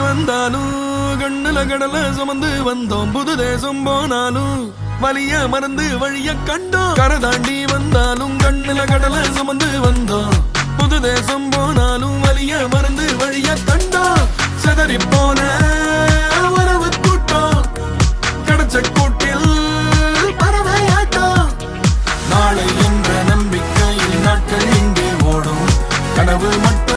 வந்தாலும் கண்ணுல கடல சுமந்து வந்தோம் புது தேசம் போனாலும் வலிய மறந்து வழிய கண்டோம். கரை தாண்டி வந்தாலும் கண்ணுல கடல சுமந்து வந்தோம் புது தேசம் போனாலும் கனவு மட்டும்